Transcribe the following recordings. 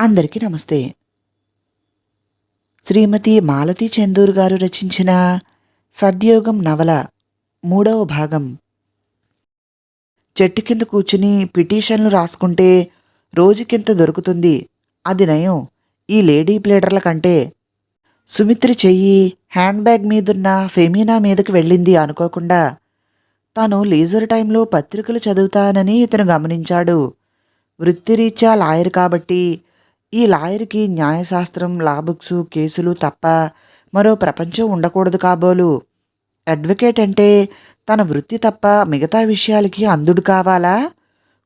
అందరికీ నమస్తే. శ్రీమతి మాలతి చందూర్ గారు రచించిన సద్యోగం నవల మూడవ భాగం. చెట్టు కింద కూర్చుని పిటిషన్లు రాసుకుంటే రోజుకింత దొరుకుతుంది? అది నయం. ఈ లేడీ ప్లేడర్ల కంటే సుమిత్రి చెయ్యి హ్యాండ్ బ్యాగ్ మీదున్న ఫెమీనా మీదకి వెళ్ళింది అనుకోకుండా తాను లీజర్ టైంలో పత్రికలు చదువుతానని ఇతను గమనించాడు. వృత్తిరీత్యా లాయర్ కాబట్టి ఈ లాయర్కి న్యాయశాస్త్రం లాబుక్సు కేసులు తప్ప మరో ప్రపంచం ఉండకూడదు కాబోలు. అడ్వకేట్ అంటే తన వృత్తి తప్ప మిగతా విషయాలకి అందుడు కావాలా?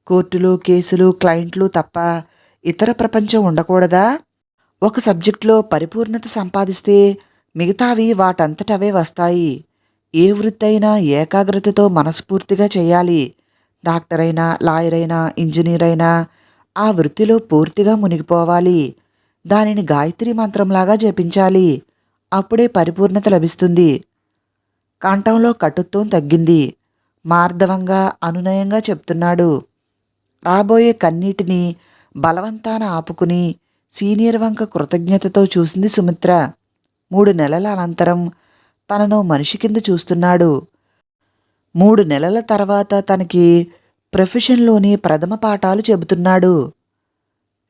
కోర్టులు కేసులు క్లయింట్లు తప్ప ఇతర ప్రపంచం ఉండకూడదా? ఒక సబ్జెక్టులో పరిపూర్ణత సంపాదిస్తే మిగతావి వాటంతటవే వస్తాయి. ఏ వృత్తి అయినా ఏకాగ్రతతో మనస్ఫూర్తిగా చేయాలి. డాక్టర్ అయినా లాయర్ అయినా ఇంజనీర్ అయినా ఆ వృత్తిలో పూర్తిగా మునిగిపోవాలి. దానిని గాయత్రి మంత్రంలాగా జపించాలి. అప్పుడే పరిపూర్ణత లభిస్తుంది. కంఠంలో కటుత్వం తగ్గింది. మార్దవంగా అనునయంగా చెప్తున్నాడు. రాబోయే కన్నీటిని బలవంతాన ఆపుకుని సీనియర్ వంక కృతజ్ఞతతో చూసింది సుమిత్ర. మూడు నెలల అనంతరం తనను మనిషి కింద చూస్తున్నాడు. మూడు నెలల తర్వాత తనకి ప్రొఫెషన్లోని ప్రథమ పాఠాలు చెబుతున్నాడు.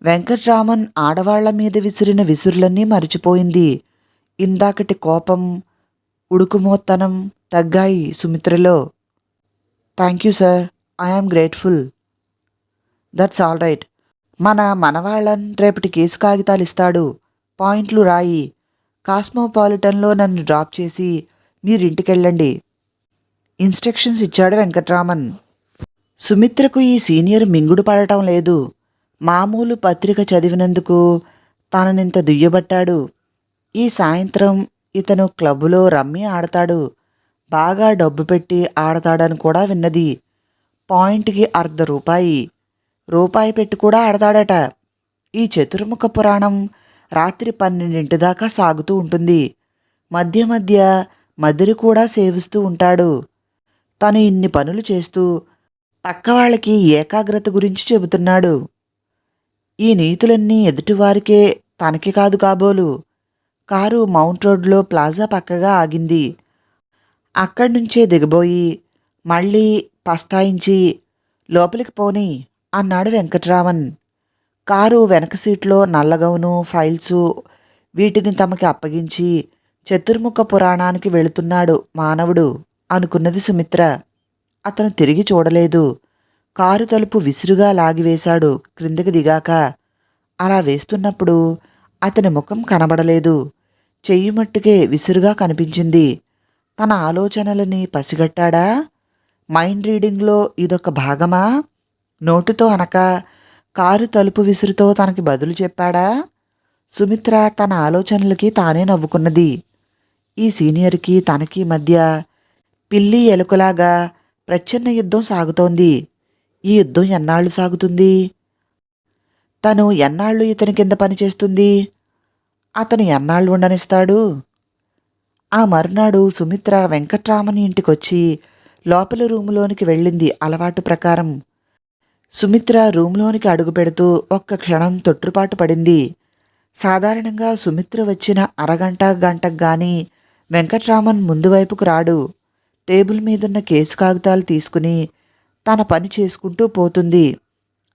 వెంకట్రామన్ ఆడవాళ్ళ మీద విసిరిన విసురులన్నీ మరిచిపోయింది. ఇందాకటి కోపం ఉడుకుమోత్తనం తగ్గాయి సుమిత్రలో. Thank you sir. I am grateful. That's all right. మన మనవాళ్ళన్ రేపటి కేసు కాగితాలు ఇస్తాడు. పాయింట్లు రాయి. కాస్మోపాలిటన్లో నన్ను డ్రాప్ చేసి మీరింటికెళ్ళండి. ఇన్స్ట్రక్షన్స్ ఇచ్చాడు వెంకట్రామన్. సుమిత్రకు ఈ సీనియర్ మింగుడు పడటం లేదు. మామూలు పత్రిక చదివినందుకు తననింత దుయ్యబట్టాడు. ఈ సాయంత్రం ఇతను క్లబ్బులో రమ్మి ఆడతాడు. బాగా డబ్బు పెట్టి ఆడతాడని కూడా విన్నది. పాయింట్కి అర్ధ రూపాయి. రూపాయి పెట్టి కూడా ఆడతాడట. ఈ చతుర్ముఖ పురాణం రాత్రి పన్నెండింటి దాకా సాగుతూ ఉంటుంది. మధ్య మధ్య మదిరి కూడా సేవిస్తూ ఉంటాడు. తను ఇన్ని పనులు చేస్తూ పక్క వాళ్ళకి ఏకాగ్రత గురించి చెబుతున్నాడు. ఈ నీతులన్నీ ఎదుటివారికే తనకి కాదు కాబోలు. కారు మౌంట్ రోడ్లో ప్లాజా పక్కగా ఆగింది. అక్కడి నుంచే దిగబోయి మళ్ళీ పస్తాయించి లోపలికి పోని అన్నాడు వెంకట్రామన్. కారు వెనక సీట్లో నల్లగౌను ఫైల్సు వీటిని తమకి అప్పగించి చతుర్ముఖ పురాణానికి వెళుతున్నాడు మానవుడు అనుకున్నది సుమిత్ర. అతను తిరిగి చూడలేదు. కారు తలుపు విసురుగా లాగివేశాడు క్రిందికి దిగాక అలా వేస్తున్నప్పుడు అతని ముఖం కనబడలేదు. చెయ్యి మట్టుకే విసురుగా కనిపించింది. తన ఆలోచనలని పసిగట్టాడా? మైండ్ రీడింగ్లో ఇదొక భాగమా? నోటుతో అనక కారు తలుపు విసురుతో తనకి బదులు చెప్పాడా? సుమిత్ర తన ఆలోచనలకి తానే నవ్వుకున్నది. ఈ సీనియర్కి తనకి మధ్య పిల్లి ఎలుకలాగా ప్రచ్ఛన్న యుద్ధం సాగుతోంది. ఈ యుద్ధం ఎన్నాళ్ళు సాగుతుంది? తను ఎన్నాళ్ళు ఇతని కింద పనిచేస్తుంది? అతను ఎన్నాళ్ళు ఉండనిస్తాడు? ఆ మరునాడు సుమిత్ర వెంకట్రామని ఇంటికొచ్చి లోపల రూములోనికి వెళ్ళింది అలవాటు ప్రకారం. సుమిత్ర రూమ్లోనికి అడుగు పెడుతూ ఒక్క క్షణం తొట్టుపాటు పడింది. సాధారణంగా సుమిత్ర వచ్చిన అరగంట గంటకు గాని వెంకట్రామన్ ముందు వైపుకు రాడు. టేబుల్ మీదున్న కేసు కాగితాలు తీసుకుని తన పని చేసుకుంటూ పోతుంది.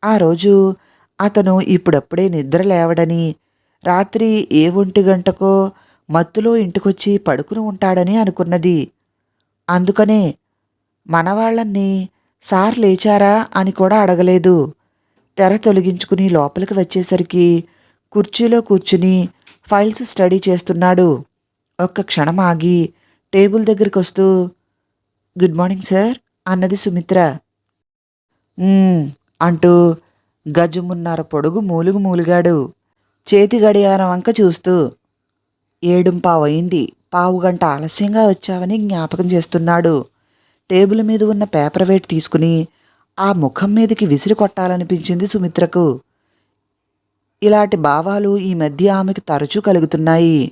ఆ రోజు అతను ఇప్పుడప్పుడే నిద్ర లేవడని రాత్రి ఏ ఒంటి గంటకో మత్తులో ఇంటికొచ్చి పడుకుని ఉంటాడని అనుకున్నది. అందుకనే మనవాళ్ళని సార్ లేచారా? అని కూడా అడగలేదు. తెర తొలగించుకుని లోపలికి వచ్చేసరికి కుర్చీలో కూర్చుని ఫైల్స్ స్టడీ చేస్తున్నాడు. ఒక్క క్షణం ఆగి టేబుల్ దగ్గరికి వస్తూ గుడ్ మార్నింగ్ సార్ అన్నది సుమిత్ర. అంటూ గజమున్నర పొడుగు మూలుగు మూలిగాడు చేతి గడియారం వంక చూస్తూ ఏడుంపావయింది పావు గంట ఆలస్యంగా వచ్చావని జ్ఞాపకం చేస్తున్నాడు. టేబుల్ మీద ఉన్న పేపర్ వెయిట్ తీసుకుని ఆ ముఖం మీదకి విసిరి కొట్టాలనిపించింది సుమిత్రకు. ఇలాంటి భావాలు ఈ మధ్య ఆమెకు తరచూ కలుగుతున్నాయి.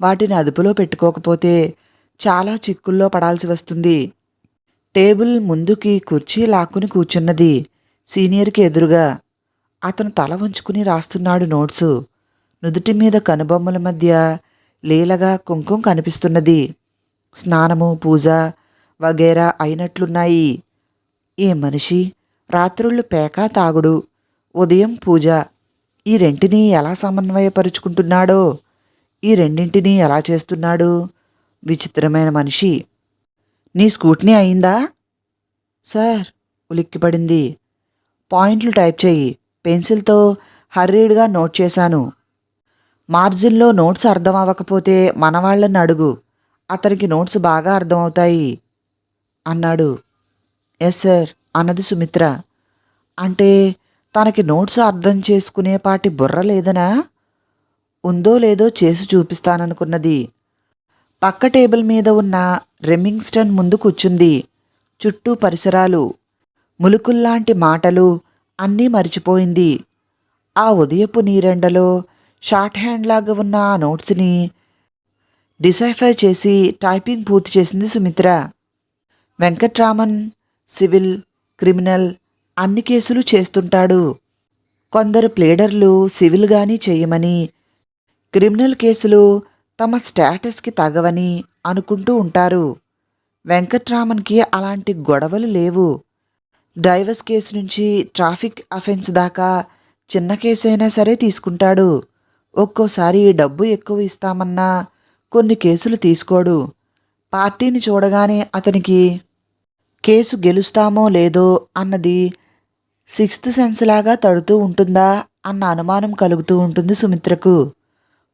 వాటిని అదుపులో పెట్టుకోకపోతే చాలా చిక్కుల్లో పడాల్సి వస్తుంది. టేబుల్ ముందుకి కుర్చీ లాక్కుని కూర్చున్నది. సీనియర్కి ఎదురుగా అతను తల వంచుకుని రాస్తున్నాడు నోట్సు. నుదుటి మీద కనుబొమ్మల మధ్య లీలగా కుంకుమ కనిపిస్తున్నది. స్నానము పూజ వగేరా అయినట్లున్నాయి. ఏ మనిషి? రాత్రుళ్ళు పేక తాగుడు ఉదయం పూజ. ఈ రెంటిని ఎలా సమన్వయపరుచుకుంటున్నాడో? ఈ రెండింటినీ ఎలా చేస్తున్నాడు? విచిత్రమైన మనిషి. నీ స్కూట్నీ అయిందా? సార్ ఉలిక్కిపడింది. పాయింట్లు టైప్ చేయి. పెన్సిల్తో హర్రీడ్గా నోట్ చేశాను. మార్జిన్లో నోట్స్ అర్థం అవ్వకపోతే మనవాళ్ళని అడుగు. అతనికి నోట్స్ బాగా అర్థమవుతాయి. అన్నాడు. ఎస్ సార్ అన్నది సుమిత్ర. అంటే తనకి నోట్స్ అర్థం చేసుకునే పాటి బుర్ర లేదనా? ఉందో లేదో చేసి చూపిస్తాననుకున్నది. పక్క టేబుల్ మీద ఉన్న రెమ్మింగ్స్టన్ ముందు కూర్చుంది. చుట్టూ పరిసరాలు ములుకుల్లాంటి మాటలు అన్నీ మరిచిపోయింది. ఆ ఉదయపు నీరెండలో షార్ట్ హ్యాండ్ లాగా ఉన్న ఆ నోట్స్ని డిసైఫై చేసి టైపింగ్ పూర్తి చేసింది సుమిత్ర. వెంకట్రామన్ సివిల్ క్రిమినల్ అన్ని కేసులు చేస్తుంటాడు. కొందరు ప్లేడర్లు సివిల్ కానీ చేయమని క్రిమినల్ కేసులు తమ స్టేటస్కి తగవని అనుకుంటూ ఉంటారు. వెంకట్రామన్కి అలాంటి గొడవలు లేవు. డ్రైవర్స్ కేసు నుంచి ట్రాఫిక్ అఫెన్స్ దాకా చిన్న కేసైనా సరే తీసుకుంటాడు. ఒక్కోసారి డబ్బు ఎక్కువ ఇస్తామన్నా కొన్ని కేసులు తీసుకోడు. పార్టీని చూడగానే అతనికి కేసు గెలుస్తామో లేదో అన్నది సిక్స్త్ సెన్స్ లాగా తడుతూ ఉంటుందా అన్న అనుమానం కలుగుతూ ఉంటుంది సుమిత్రకు.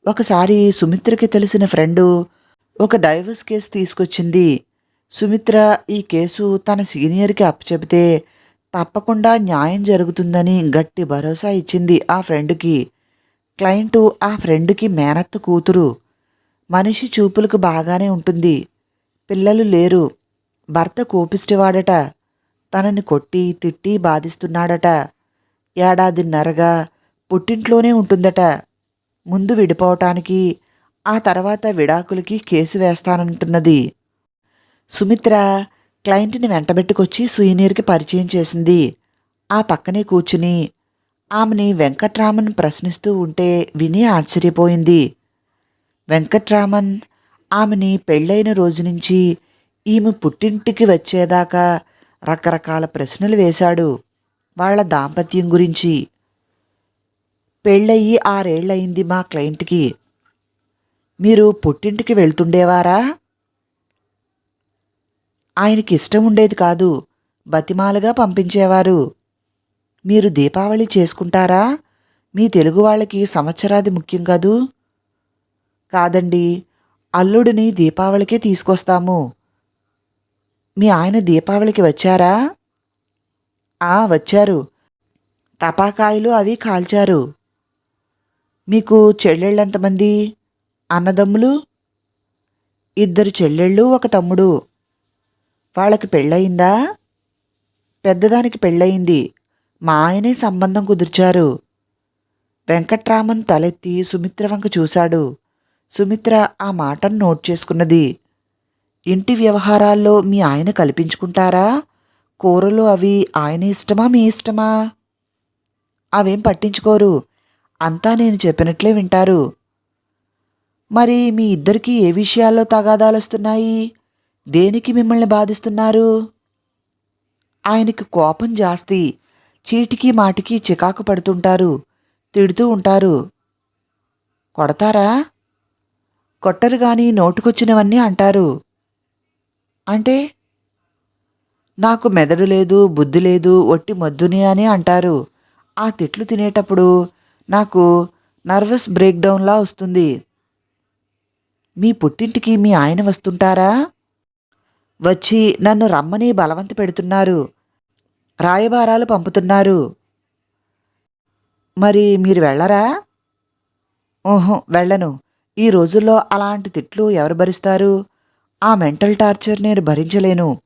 ఒకసారి సుమిత్రకి తెలిసిన ఫ్రెండు ఒక డైవర్స్ కేసు తీసుకొచ్చింది. సుమిత్ర ఈ కేసు తన సీనియర్కి అప్పచెబితే తప్పకుండా న్యాయం జరుగుతుందని గట్టి భరోసా ఇచ్చింది ఆ ఫ్రెండ్కి. క్లయింటు ఆ ఫ్రెండ్కి మేనత్త కూతురు. మనిషి చూపులకు బాగానే ఉంటుంది. పిల్లలు లేరు. భర్త కోపిష్టివాడట. తనని కొట్టి తిట్టి బాధిస్తున్నాడట. ఏడాదిన్నరగా పుట్టింట్లోనే ఉంటుందట. ముందు విడిపోవటానికి ఆ తర్వాత విడాకులకి కేసు వేస్తానంటున్నది. సుమిత్ర క్లయింట్ని వెంటబెట్టుకొచ్చి సీనియర్కి పరిచయం చేసింది. ఆ పక్కనే కూర్చుని ఆమెని వెంకట్రామన్ ప్రశ్నిస్తూ ఉంటే విని ఆశ్చర్యపోయింది. వెంకట్రామన్ ఆమెని పెళ్ళైన రోజు నుంచి ఈమె పుట్టింటికి వచ్చేదాకా రకరకాల ప్రశ్నలు వేశాడు. వాళ్ళ దాంపత్యం గురించి. పెళ్ళయి ఆరేళ్ళయింది మా క్లయింట్కి. మీరు పుట్టింటికి వెళ్తుండేవారా? ఆయనకి ఇష్టం ఉండేది కాదు బతిమాలుగా పంపించేవారు. మీరు దీపావళి చేసుకుంటారా? మీ తెలుగు వాళ్ళకి సంవత్సరాది ముఖ్యం కదూ. కాదండి అల్లుడిని దీపావళికే తీసుకొస్తాము. మీ ఆయన దీపావళికి వచ్చారా? ఆ వచ్చారు. తపాకాయలు అవి కాల్చారు. మీకు చెల్లెళ్ళెంతమంది? అన్నదమ్ములు ఇద్దరు చెల్లెళ్ళు ఒక తమ్ముడు. వాళ్ళకి పెళ్ళయిందా? పెద్దదానికి పెళ్ళయింది. మా ఆయనే సంబంధం కుదిర్చారు. వెంకట్రామన్ తలెత్తి సుమిత్ర వంక చూశాడు. సుమిత్ర ఆ మాటను నోట్ చేసుకున్నది. ఇంటి వ్యవహారాల్లో మీ ఆయన కల్పించుకుంటారా? కూరలు అవి ఆయన ఇష్టమా మీ ఇష్టమా? అవేం పట్టించుకోరు. అంతా నేను చెప్పినట్లే వింటారు. మరి మీ ఇద్దరికీ ఏ విషయాల్లో తగాదాలొస్తున్నాయి దేనికి మిమ్మల్ని బాధిస్తున్నారు? ఆయనకి కోపం జాస్తి. చీటికి మాటికి చికాకు పడుతుంటారు. తిడుతూ ఉంటారు. కొడతారా? కొట్టరు గాని నోటుకొచ్చినవన్నీ అంటారు. అంటే? నాకు మెదడు లేదు బుద్ధి లేదు ఒట్టి మొద్దుని అని అంటారు. ఆ తిట్లు తినేటప్పుడు నాకు నర్వస్ బ్రేక్డౌన్లా వస్తుంది. మీ పుట్టింటికి మీ ఆయన వస్తుంటారా? వచ్చి నన్ను రమ్మని బలవంత పెడుతున్నారు. రాయబారాలు పంపుతున్నారు. మరి మీరు వెళ్ళరా? ఓహో వెళ్ళను. ఈ రోజుల్లో అలాంటి తిట్లు ఎవరు భరిస్తారు? ఆ మెంటల్ టార్చర్ నేను భరించలేను.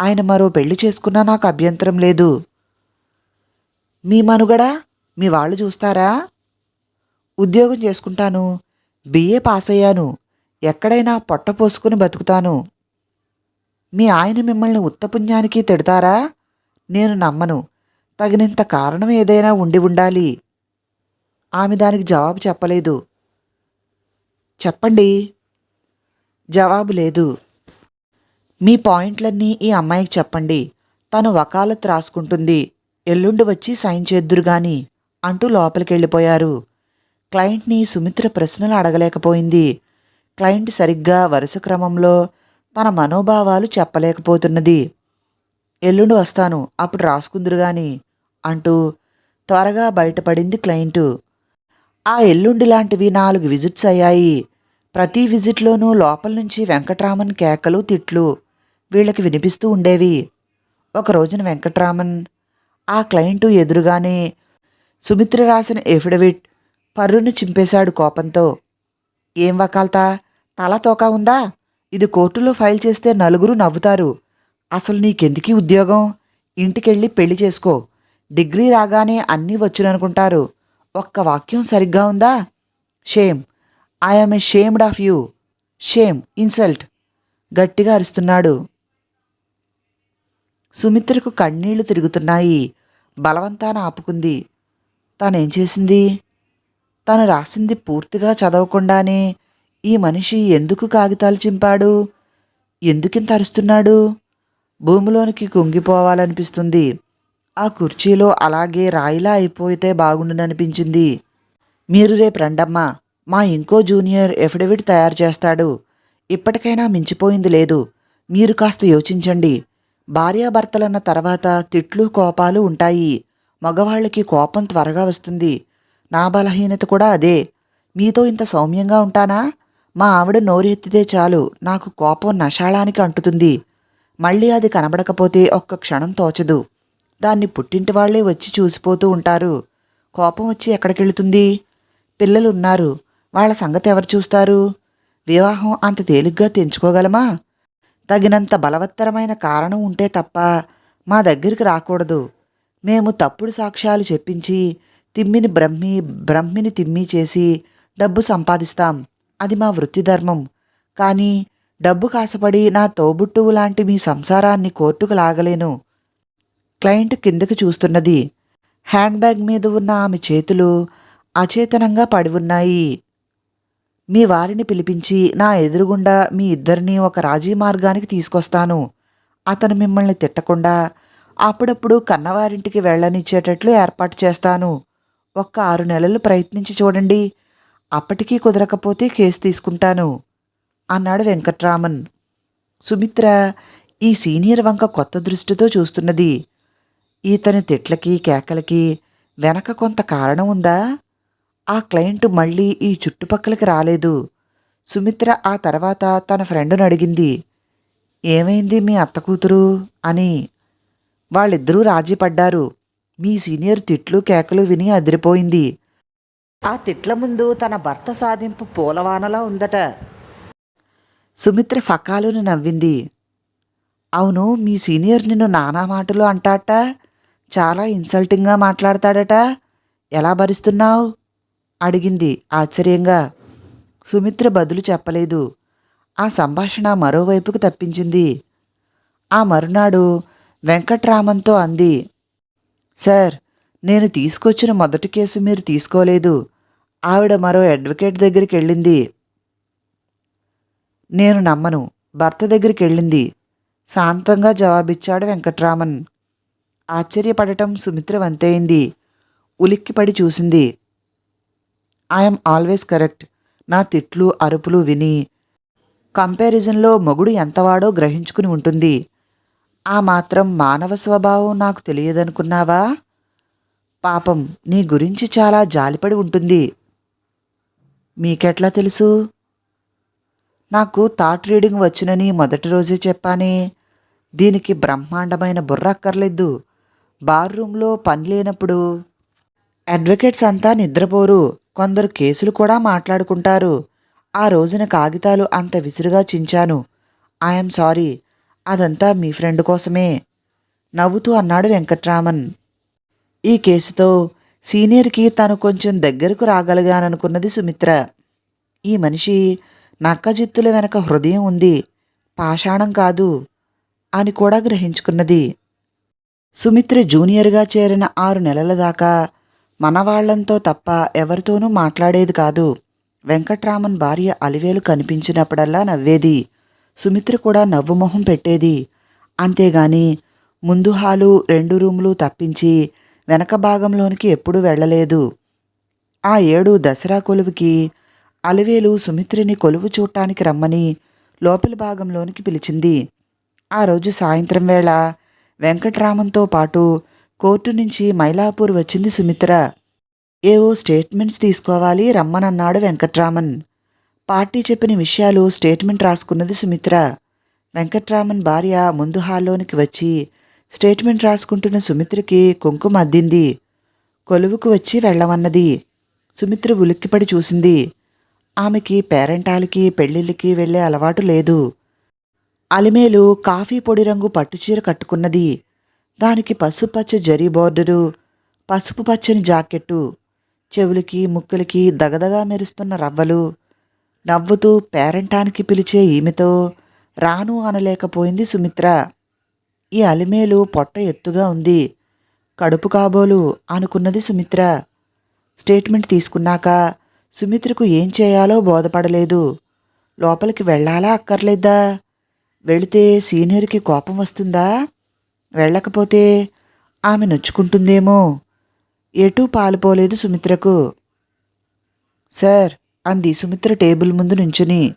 ఆయన మరో పెళ్ళి చేసుకున్నా నాకు అభ్యంతరం లేదు. మీ మనుగడ మీ వాళ్ళు చూస్తారా? ఉద్యోగం చేసుకుంటాను. బిఏ పాస్ అయ్యాను ఎక్కడైనా పొట్ట పోసుకుని బతుకుతాను. మీ ఆయన మిమ్మల్ని ఉత్తపుణ్యానికి తిడతారా? నేను నమ్మను. తగినంత కారణం ఏదైనా ఉండి ఉండాలి. ఆమె దానికి జవాబు చెప్పలేదు. చెప్పండి. జవాబు లేదు. మీ పాయింట్లన్నీ ఈ అమ్మాయికి చెప్పండి. తను వకాలత్ రాసుకుంటుంది. ఎల్లుండి వచ్చి సైన్ చేద్దురు గాని అంటూ లోపలికెళ్ళిపోయారు. క్లయింట్ని సుమిత్ర ప్రశ్నలు అడగలేకపోయింది. క్లయింట్ సరిగ్గా వరుస క్రమంలో తన మనోభావాలు చెప్పలేకపోతున్నది. ఎల్లుండి వస్తాను అప్పుడు రాసుకుందురు గాని అంటూ త్వరగా బయటపడింది క్లయింటు. ఆ ఎల్లుండి లాంటివి నాలుగు విజిట్స్ అయ్యాయి. ప్రతి విజిట్లోనూ లోపల నుంచి వెంకట్రామన్ కేకలు తిట్లు వీళ్ళకి వినిపిస్తూ ఉండేవి. ఒక రోజున వెంకట్రామన్ ఆ క్లయింటు ఎదురుగానే సుమిత్ర రాసిన ఎఫిడవిట్ పర్రును చింపేశాడు కోపంతో. ఏం వకాల్తా? తల తోక ఉందా? ఇది కోర్టులో ఫైల్ చేస్తే నలుగురు నవ్వుతారు. అసలు నీకెందుకీ ఉద్యోగం? ఇంటికెళ్ళి పెళ్ళి చేసుకో. డిగ్రీ రాగానే అన్నీ వచ్చుననుకుంటారు. ఒక్క వాక్యం సరిగ్గా ఉందా? Shame. I'm a shamed of you shame. Insult. గట్టిగా అరుస్తున్నాడు. సుమిత్రకు కన్నీళ్ళు తిరుగుతున్నాయి. బలవంతాన ఆపుకుంది. తానేం చేసింది? తను రాసింది పూర్తిగా చదవకుండానే ఈ మనిషి ఎందుకు కాగితాలు చింపాడు? ఎందుకింత అరుస్తున్నాడు? భూమిలోనికి కుంగిపోవాలనిపిస్తుంది. ఆ కుర్చీలో అలాగే రాయిలా అయిపోతే బాగుండుననిపించింది. మీరు రేపు రండమ్మా. మా ఇంకో జూనియర్ ఎఫిడవిట్ తయారు చేస్తాడు. ఇప్పటికైనా మించిపోయింది లేదు. మీరు కాస్త యోచించండి. భార్యాభర్తలన్న తర్వాత తిట్లు కోపాలు ఉంటాయి. మగవాళ్ళకి కోపం త్వరగా వస్తుంది. నా బలహీనత కూడా అదే. మీతో ఇంత సౌమ్యంగా ఉంటానా? మా ఆవిడ నోరెత్తితే చాలు నాకు కోపం నషాళానికి అంటుతుంది. మళ్ళీ అది కనబడకపోతే ఒక్క క్షణం తోచదు. దాన్ని పుట్టింటి వాళ్ళే వచ్చి చూసిపోతూ ఉంటారు. కోపం వచ్చి ఎక్కడికెళ్తుంది? పిల్లలున్నారు. వాళ్ళ సంగతి ఎవరు చూస్తారు? వివాహం అంత తేలిగ్గా తెంచుకోగలమా? తగినంత బలవత్తరమైన కారణం ఉంటే తప్ప మా దగ్గరికి రాకూడదు. మేము తప్పుడు సాక్ష్యాలు చెప్పించి తిమ్మిని బ్రహ్మి బ్రహ్మిని తిమ్మి చేసి డబ్బు సంపాదిస్తాం. అది మా వృత్తి ధర్మం. కానీ డబ్బు కాసపడి నా తోబుట్టువు లాంటి మీ సంసారాన్ని కోర్టుకు లాగలేను. క్లయింట్ కిందకి చూస్తున్నది. హ్యాండ్ బ్యాగ్ మీద ఉన్న ఆమె చేతులు అచేతనంగా పడి ఉన్నాయి. మీ వారిని పిలిపించి నా ఎదురుగుండా మీ ఇద్దరిని ఒక రాజీ మార్గానికి తీసుకొస్తాను. అతను మిమ్మల్ని తిట్టకుండా అప్పుడప్పుడు కన్నవారింటికి వెళ్ళనిచ్చేటట్లు ఏర్పాటు చేస్తాను. ఒక్క ఆరు నెలలు ప్రయత్నించి చూడండి. అప్పటికీ కుదరకపోతే కేసు తీసుకుంటాను అన్నాడు వెంకట్రామన్. సుమిత్ర ఈ సీనియర్ వంక కొత్త దృష్టితో చూస్తున్నది. ఈతని తిట్లకి కేకలకి వెనక కొంత కారణం ఉందా? ఆ క్లయింట్ మళ్ళీ ఈ చుట్టుపక్కలకి రాలేదు. సుమిత్ర ఆ తర్వాత తన ఫ్రెండును అడిగింది. ఏమైంది మీ అత్త కూతురు? అని. వాళ్ళిద్దరూ రాజీ పడ్డారు. మీ సీనియర్ తిట్లు కేకలు విని అదిరిపోయింది. ఆ తిట్ల ముందు తన భర్త సాధింపు పూలవానలా ఉందట. సుమిత్ర ఫకాలుని నవ్వింది. అవును మీ సీనియర్ నిన్ను నానా మాటలు అంటాట? చాలా ఇన్సల్టింగ్గా మాట్లాడతాడట. ఎలా భరిస్తున్నావు? అడిగింది ఆశ్చర్యంగా. సుమిత్ర బదులు చెప్పలేదు. ఆ సంభాషణ మరోవైపుకు తప్పించింది. ఆ మరునాడు వెంకట్రామన్తో అంది. సార్ నేను తీసుకొచ్చిన మొదటి కేసు మీరు తీసుకోలేదు. ఆవిడ మరో అడ్వకేట్ దగ్గరికి వెళ్ళింది నేను నమ్మను. భర్త దగ్గరికి వెళ్ళింది శాంతంగా జవాబిచ్చాడు వెంకట్రామన్. ఆశ్చర్యపడటం సుమిత్ర వంతైంది ఉలిక్కిపడి చూసింది. I'm always correct. నా తిట్లు అరుపులు విని. కంపారిజన్లో మొగుడు ఎంతవాడో గ్రహించుకుని ఉంటుంది. ఆ మాత్రం మానవ స్వభావం నాకు తెలియదనుకున్నావా? పాపం నీ గురించి చాలా జాలిపడి ఉంటుంది. మీకెట్లా తెలుసు? నాకు థాట్ రీడింగ్ వచ్చునని మొదటి రోజే చెప్పానే. దీనికి బ్రహ్మాండమైన బుర్ర అక్కర్లేదు. బార్ రూమ్లో పని లేనప్పుడు అడ్వకేట్స్ అంతా నిద్రపోరు. కొందరు కేసులు కూడా మాట్లాడుకుంటారు. ఆ రోజున కాగితాలు అంత విసురుగా చించాను. I'm sorry. అదంతా మీ ఫ్రెండ్ కోసమే నవ్వుతూ అన్నాడు వెంకట్రామన్. ఈ కేసుతో సీనియర్కి తను కొంచెం దగ్గరకు రాగలిగాననుకున్నది సుమిత్ర. ఈ మనిషి నక్కజిత్తుల వెనక హృదయం ఉంది పాషాణం కాదు అని కూడా గ్రహించుకున్నది. సుమిత్ర జూనియర్గా చేరిన ఆరు నెలల దాకా మనవాళ్ళంతో తప్ప ఎవరితోనూ మాట్లాడేది కాదు. వెంకట్రామన్ భార్య అలివేలు కనిపించినప్పుడల్లా నవ్వేది. సుమిత్ర కూడా నవ్వు మొహం పెట్టేది. అంతేగాని ముందు హాలు రెండు రూములు తప్పించి వెనక భాగంలోనికి ఎప్పుడూ వెళ్ళలేదు. ఆ ఏడు దసరా కొలువుకి అలివేలు సుమిత్రిని కొలువు చూడటానికి రమ్మని లోపలి భాగంలోనికి పిలిచింది. ఆ రోజు సాయంత్రం వేళ వెంకట్రామంతో పాటు కోర్టు నుంచి మైలాపూర్ వచ్చింది సుమిత్ర. ఏవో స్టేట్మెంట్స్ తీసుకోవాలి రమ్మనన్నాడు వెంకట్రామన్. పార్టీ చెప్పిన విషయాలు స్టేట్మెంట్ రాసుకున్నది సుమిత్ర. వెంకట్రామన్ భార్య ముందు హాల్లోనికి వచ్చి స్టేట్మెంట్ రాసుకుంటున్న సుమిత్రకి కుంకుమ అద్దింది. కొలువుకు వచ్చి వెళ్ళమన్నది సుమిత్ర ఉలిక్కిపడి చూసింది. ఆమెకి పేరెంటాలకి పెళ్ళిళ్ళకి వెళ్ళే అలవాటు లేదు. అలిమేలు కాఫీ పొడి రంగు పట్టుచీర కట్టుకున్నది. దానికి పసుపచ్చ జరీ బోర్డరు పసుపు పచ్చని జాకెట్టు చెవులకి ముక్కులకి దగదగా మెరుస్తున్న రవ్వలు నవ్వుతూ పేరంటానికి పిలిచే ఈమెతో రాను అనలేకపోయింది సుమిత్ర. ఈ అలిమేలు పొట్ట ఎత్తుగా ఉంది. కడుపు కాబోలు అనుకున్నది సుమిత్ర. స్టేట్మెంట్ తీసుకున్నాక సుమిత్రకు ఏం చేయాలో బోధపడలేదు. లోపలికి వెళ్ళాలా అక్కర్లేదా? వెళితే సీనియర్కి కోపం వస్తుందా? వెళ్ళకపోతే ఆమె నొచ్చుకుంటుందేమో? ఎటూ పాలుపోలేదు సుమిత్రకు. సార్ అంది సుమిత్ర టేబుల్ ముందు నుంచుని.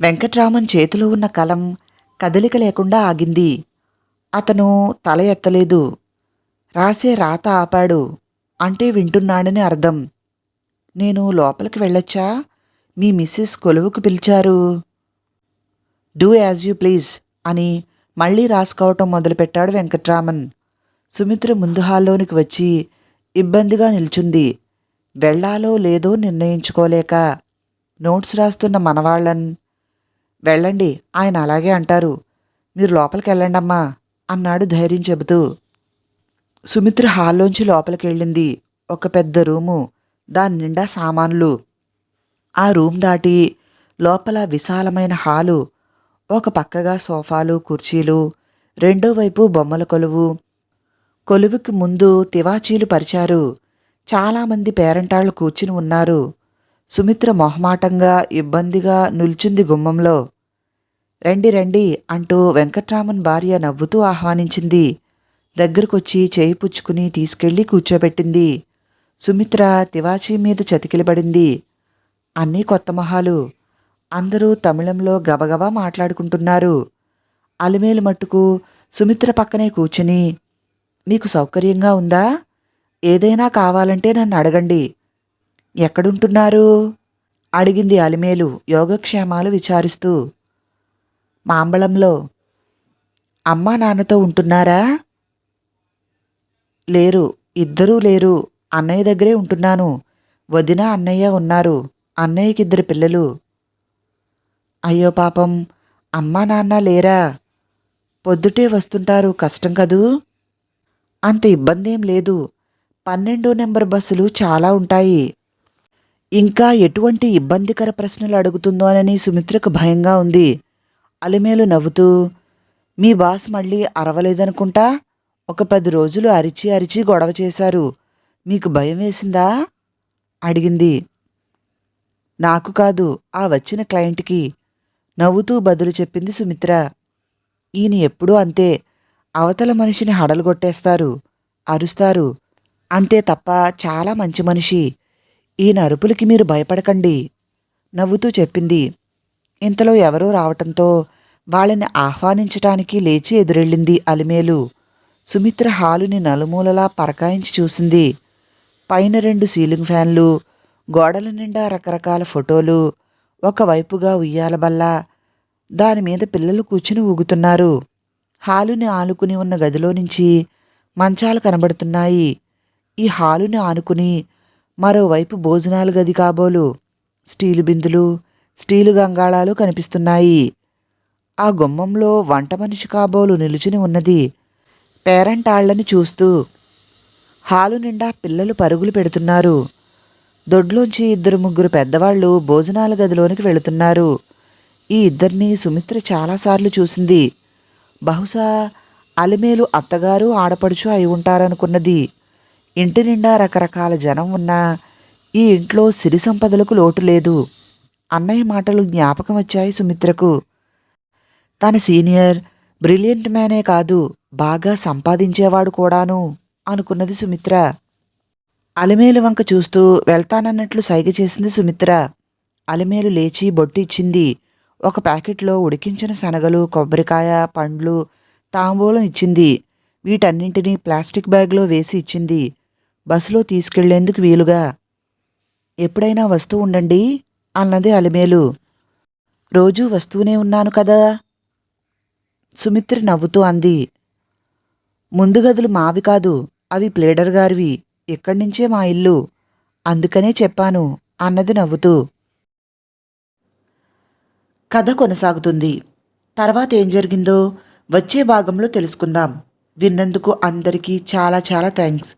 వెంకట్రామన్ చేతిలో ఉన్న కలం కదలిక లేకుండా ఆగింది. అతను తల ఎత్తలేదు. రాసే రాత ఆపాడు. అంటే వింటున్నాడని అర్థం. నేను లోపలికి వెళ్ళొచ్చా? మీ మిస్సెస్ కొలువుకు పిలిచారు. డూ యాజ్ యూ ప్లీజ్ అని మళ్ళీ రాసుకోవటం మొదలుపెట్టాడు వెంకట్రామన్. సుమిత్ర ముందు హాల్లోనికి వచ్చి ఇబ్బందిగా నిల్చుంది. వెళ్ళాలో లేదో నిర్ణయించుకోలేక నోట్స్ రాస్తున్న మనవాళ్ళన్ వెళ్ళండి ఆయన అలాగే అంటారు. మీరు లోపలికి వెళ్ళండమ్మా అన్నాడు ధైర్యం చెబుతూ. సుమిత్ర హాల్లోంచి లోపలికి వెళ్ళింది ఒక పెద్ద రూము దాని నిండా సామాన్లు. ఆ రూమ్ దాటి లోపల విశాలమైన హాలు ఒక పక్కగా సోఫాలు కుర్చీలు రెండో వైపు బొమ్మల కొలువు. కొలువుకి ముందు తివాచీలు పరిచారు. చాలామంది పేరంటాళ్ళు కూర్చుని ఉన్నారు. సుమిత్ర మొహమాటంగా ఇబ్బందిగా నిల్చుంది గుమ్మంలో. రండి రండి అంటూ వెంకట్రామన్ భార్య నవ్వుతూ ఆహ్వానించింది. దగ్గరకొచ్చి చేయి పుచ్చుకుని తీసుకెళ్ళి కూర్చోబెట్టింది. సుమిత్ర తివాచీ మీద చతికిలబడింది. అన్నీ కొత్త మొహాలు. అందరూ తమిళంలో గబగబా మాట్లాడుకుంటున్నారు. అలిమేలు మట్టుకు సుమిత్ర పక్కనే కూర్చుని మీకు సౌకర్యంగా ఉందా? ఏదైనా కావాలంటే నన్ను అడగండి. ఎక్కడుంటున్నారు? అడిగింది అలిమేలు యోగక్షేమాలు విచారిస్తూ. మాంబళంలో. అమ్మా నాన్నతో ఉంటున్నారా? లేరు. ఇద్దరూ లేరు. అన్నయ్య దగ్గరే ఉంటున్నాను. వదిన అన్నయ్య ఉన్నారు. అన్నయ్యకి ఇద్దరు పిల్లలు. అయ్యో పాపం. అమ్మా నాన్న లేరా? పొద్దుటే వస్తుంటారు. కష్టం కదూ? అంత ఇబ్బంది ఏం లేదు. పన్నెండో నెంబర్ బస్సులు చాలా ఉంటాయి. ఇంకా ఎటువంటి ఇబ్బందికర ప్రశ్నలు అడుగుతుందోనని సుమిత్రకు భయంగా ఉంది. అలిమేలు నవ్వుతూ మీ బాస్ మళ్ళీ అరవలేదనుకుంటా? ఒక పది రోజులు అరిచి అరిచి గొడవ చేశారు. మీకు భయం వేసిందా? అడిగింది. నాకు కాదు ఆ వచ్చిన క్లయింట్కి నవ్వుతూ బదులు చెప్పింది సుమిత్ర. ఈయన ఎప్పుడూ అంతే. అవతల మనిషిని హడలుగొట్టేస్తారు అరుస్తారు. అంతే తప్ప చాలా మంచి మనిషి. ఈ నరుపులకి మీరు భయపడకండి. నవ్వుతూ చెప్పింది. ఇంతలో ఎవరో రావటంతో వాళ్ళని ఆహ్వానించటానికి లేచి ఎదురెళ్ళింది అలిమేలు. సుమిత్ర హాలుని నలుమూలలా పరకాయించి చూసింది. పైన రెండు సీలింగ్ ఫ్యాన్లు గోడల నిండా రకరకాల ఫోటోలు ఒకవైపుగా ఉయ్యాల బల్ల దాని మీద పిల్లలు కూర్చుని ఊగుతున్నారు. హాలుని ఆలుకుని ఉన్న గదిలో నుంచి మంచాలు కనబడుతున్నాయి. ఈ హాలుని ఆనుకుని మరోవైపు భోజనాలు గది కాబోలు స్టీలు బిందులు స్టీలు గంగాళాలు కనిపిస్తున్నాయి. ఆ గుమ్మంలో వంట మనిషి కాబోలు నిలుచుని ఉన్నది పేరంటాళ్ళని చూస్తూ హాలు నిండా పిల్లలు పరుగులు పెడుతున్నారు. దొడ్లోంచి ఇద్దరు ముగ్గురు పెద్దవాళ్ళు భోజనాల గదిలోనికి వెళుతున్నారు. ఈ ఇద్దరిని సుమిత్ర చాలాసార్లు చూసింది. బహుశా అలిమేలు అత్తగారు ఆడపడుచు అయి ఉంటారనుకున్నది. ఇంటి నిండా రకరకాల జనం ఉన్నా ఈ ఇంట్లో సిరి సంపదలకు లోటు లేదు. అన్నయ్య మాటలు జ్ఞాపకం వచ్చాయి సుమిత్రకు. తన సీనియర్ బ్రిలియంట్ మ్యానే కాదు బాగా సంపాదించేవాడు కూడాను అనుకున్నది సుమిత్ర. అలిమేలు వంక చూస్తూ వెళ్తానన్నట్లు సైగ చేసింది సుమిత్ర. అలిమేలు లేచి బొట్టు ఇచ్చింది. ఒక ప్యాకెట్లో ఉడికించిన శనగలు కొబ్బరికాయ పండ్లు తాంబూలం ఇచ్చింది. వీటన్నింటినీ ప్లాస్టిక్ బ్యాగ్లో వేసి ఇచ్చింది. బస్సులో తీసుకెళ్ళేందుకు వీలుగా. ఎప్పుడైనా వస్తూ ఉండండి అన్నది అలిమేలు. రోజూ వస్తూనే ఉన్నాను కదా? సుమిత్ర నవ్వుతూ అంది. ముందు గదులు మావి కాదు అవి ప్లేడర్ గారివి. ఇక్కడి నుంచే మా ఇల్లు? అందుకనే చెప్పాను అన్నది నవ్వుతూ. కథ కొనసాగుతుంది. తర్వాత ఏం జరిగిందో వచ్చే భాగంలో తెలుసుకుందాం. విన్నందుకు అందరికీ చాలా చాలా థ్యాంక్స్.